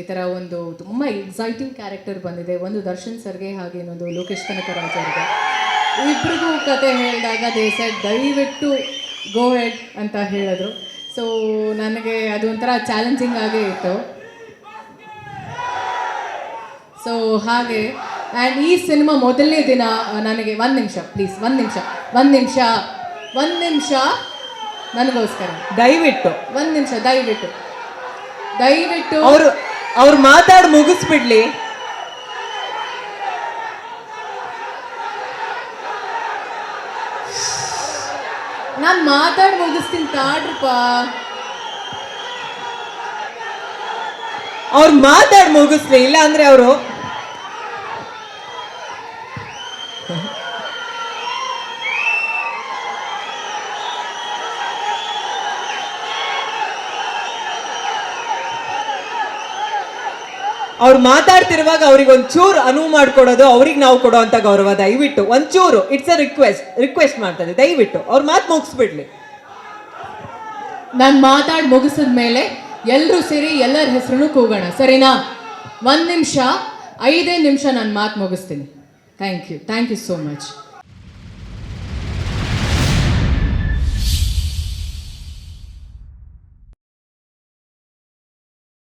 ಈ ಥರ ಒಂದು ತುಂಬ ಎಕ್ಸೈಟಿಂಗ್ ಕ್ಯಾರೆಕ್ಟರ್ ಬಂದಿದೆ. ಒಂದು ದರ್ಶನ್ ಸರ್ಗೆ ಹಾಗೆ ಇನ್ನೊಂದು ಲೋಕೇಶ್ ಕನಕರಾಜ್ ಅವ್ರಿಗೆ ಇಬ್ರಿಗೂ ಕತೆ ಹೇಳಿದಾಗ ದೇ ಸೈಡ್ ದಯವಿಟ್ಟು ಗೋ ಹೆಡ್ ಅಂತ ಹೇಳಿದ್ರು. ಸೊ ನನಗೆ ಅದು ಒಂಥರ ಚಾಲೆಂಜಿಂಗ್ ಆಗೇ ಇತ್ತು. ಸೊ ಹಾಗೆ ಆ್ಯಂಡ್ ಈ ಸಿನಿಮಾ ಮೊದಲನೇ ದಿನ ನನಗೆ ಒಂದು ನಿಮಿಷ ಪ್ಲೀಸ್ ಒಂದು ನಿಮಿಷ ಒಂದು ನಿಮಿಷ ಒಂದು ನಿಮಿಷ ನನಗೋಸ್ಕರ. ದಯವಿಟ್ಟು. ಒಂದು ನಿಮಿಷ ದಯವಿಟ್ಟು. ದಯವಿಟ್ಟು ಅವ್ರು ಅವ್ರು ಮಾತಾಡಿ ಮುಗಿಸ್ಬಿಡ್ಲಿ. ನಾನು ಮಾತಾಡಿ ಮುಗಿಸ್ತೀನಿ ತಾಡ್ರಪ್ಪ. ಅವ್ರು ಮಾತಾಡಿ ಮುಗಿಸ್ಲಿ ಇಲ್ಲ ಅಂದ್ರೆ ಅವರು ಅವ್ರು ಮಾತಾಡ್ತಿರುವಾಗ ಅವ್ರಿಗೆ ಒಂಚೂರು ಅನುವು ಮಾಡ್ಕೊಡೋದು ಅವ್ರಿಗೆ ನಾವು ಕೊಡೋವಂಥ ಗೌರವ, ದಯವಿಟ್ಟು. ಒಂಚೂರು ಇಟ್ಸ್ ಅ ರಿಕ್ವೆಸ್ಟ್ ರಿಕ್ವೆಸ್ಟ್ ಮಾಡ್ತಾರೆ, ದಯವಿಟ್ಟು. ಅವ್ರ ಮಾತು ಮುಗಿಸ್ಬಿಡ್ಲಿ. ನಾನು ಮಾತಾಡಿ ಮುಗಿಸಿದ ಮೇಲೆ ಎಲ್ಲರೂ ಸೇರಿ ಎಲ್ಲರ ಹೆಸರು ಕೂಗೋಣ, ಸರಿನಾ? ಒಂದು ನಿಮಿಷ, ಐದೇ ನಿಮಿಷ ನಾನು ಮಾತು ಮುಗಿಸ್ತೀನಿ. Thank you thank you so much